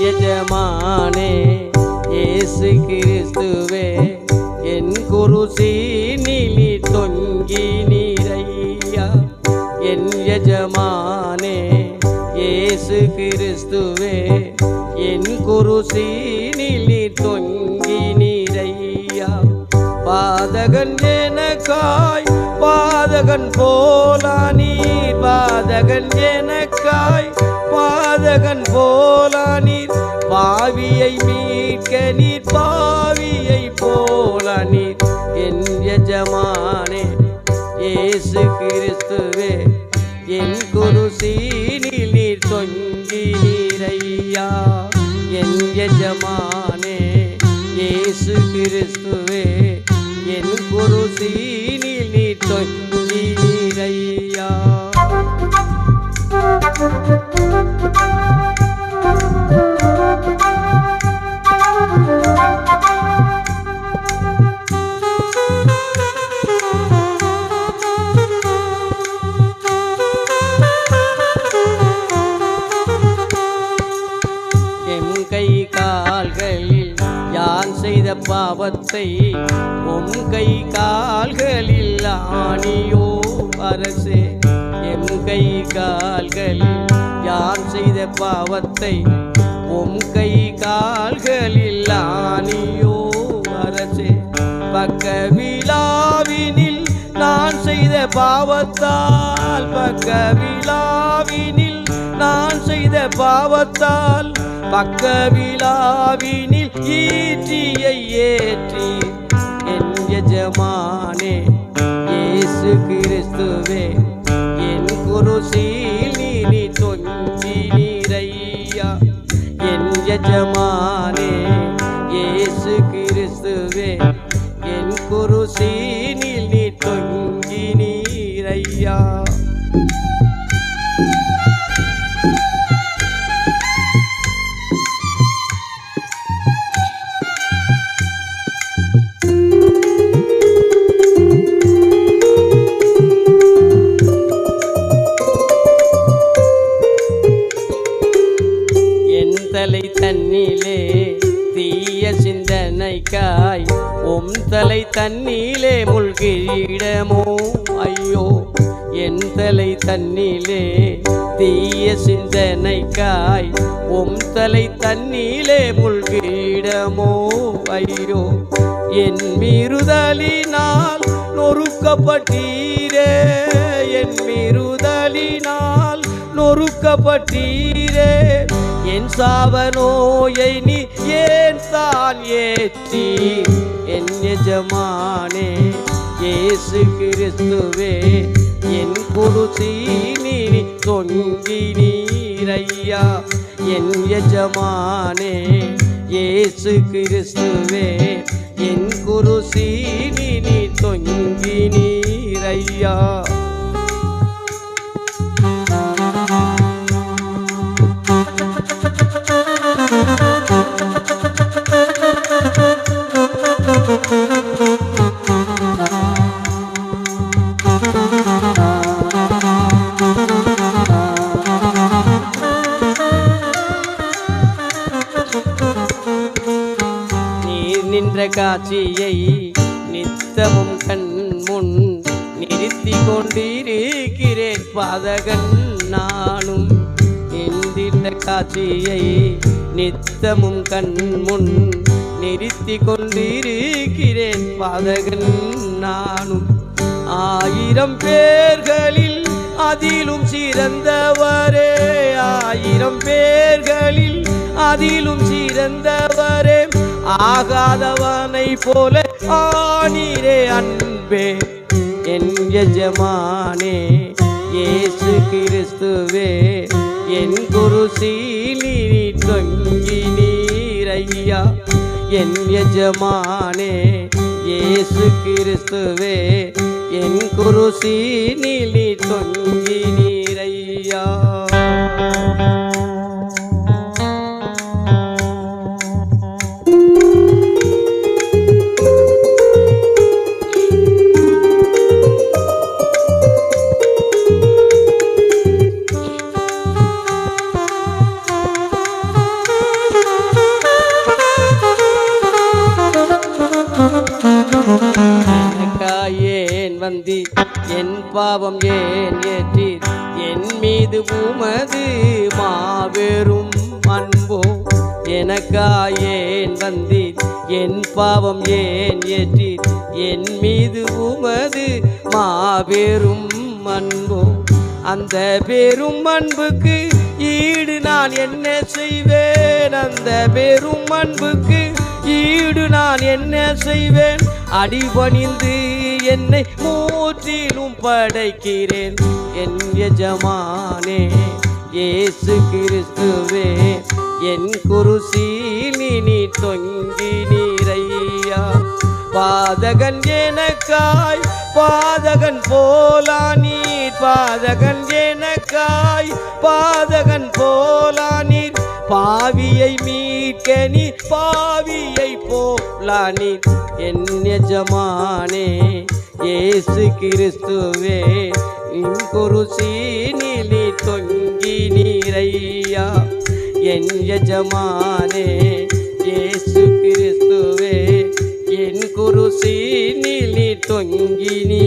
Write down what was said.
எஜமானே இயேசு கிறிஸ்துவே என் குருசி நிலி தொங்கி நீரையா. என் எஜமானே இயேசு கிறிஸ்துவே என் குருசி நிலி தொங்கி நீரையா. பாதகன் எனக்காய் பாதகன் போலானீர். பாதகன் எனக்காய் பாதகன் போலானீர் பாவியை மீட்க நீர் பாவியை போலானீர் என் எஜமானே இயேசு கிறிஸ்துவே என் குரு சீனில் நீர் தொங்கி நீரையா என் எஜமானே இயேசு கிறிஸ்துவே என் குரு எம் கை கால்களில் யான் செய்த பாவத்தை உம் கை கால்களில் ஆணியோ அரசே எம் கை கால்களில் யான் செய்த பாவத்தை உம் கை கால்களில் ஆணியோ அரசே. பக்க விழாவினில் நான் செய்த பாவத்தால் பக்க விழாவினில் நான் செய்த பாவத்தால் பக்க விழாவினில் ஈற்றியை ஏற்றி என் எஜமானே இயேசு கிறிஸ்துவே. உம் தலை தண்ணீலே முள்கிடமோ ஐயோ என் தலை தண்ணீலே தீய சிந்தனைக்காய் உம் தலை தண்ணீலே முள்கிடமோ ஐயோ என் மீறுதலினால் நொறுக்கப்பட்டீரே. என் மீறுதலினால் நொறுக்கப்பட்டீரே. என் சாவ நோயை நீ தான் ஏற்றி என் எஜமானே இயேசு கிறிஸ்துவே என் குருசீனி தொங்கி நீரையா. என் எஜமானே இயேசு கிறிஸ்துவே என் குருசீனி நீ தொங்கி நீரையா. காட்சியை நித்தமும் கண் முன் நிறுத்தி கொண்டிருக்கிறேன். பாதகன் நானும் நின்ற காட்சியை நித்தமும் கண் முன் நிறுத்தி கொண்டிருக்கிறேன். பாதகன் நானும் ஆயிரம் பேர்களில் அதிலும் சிறந்தவரே. ஆயிரம் பேர்களில் அதிலும் சிறந்தவர் ஆகாதவனை போல ஆனீரே அன்பே என் எஜமானே இயேசு கிறிஸ்துவே என் குரு சீலி தொங்கி நீரையா என் எஜமானே இயேசு கிறிஸ்துவே என் குரு சீனிலி தொங்கி நீரையா என் பாவம் ஏன் ஏற்றீர்? என் மீது உமது மாபெரும் அன்போ எனக்காயேன் வந்தீர்? என் பாவம் ஏன் ஏற்றீர்? என் மீது உமது மாபெரும் அன்போ அந்த பெரும் அன்புக்கு ஈடு நான் என்ன செய்வேன்? அந்த பெரும் அன்புக்கு ஈடு நான் என்ன செய்வேன்? அடிபணிந்து என்னை மூற்றிலும் படைக்கிறேன். என் எஜமானே இயேசு கிறிஸ்துவே என் குருசீலி நீ தொங்கி நீரையா பாதகன் எனக்காய் பாதகன் போலா நீர். பாதகன் எனக்காய் பாதகன் போலா நீர். பாவியை மீட்க நீ பாவியை போலா நீர். என் எஜமானே ஏசு கிறிஸ்துவே இன் குருசீனிலி தொங்கி நீரையா. என் யஜமானே ஏசு கிறிஸ்துவே என் குருசீனிலி தொங்கி நீ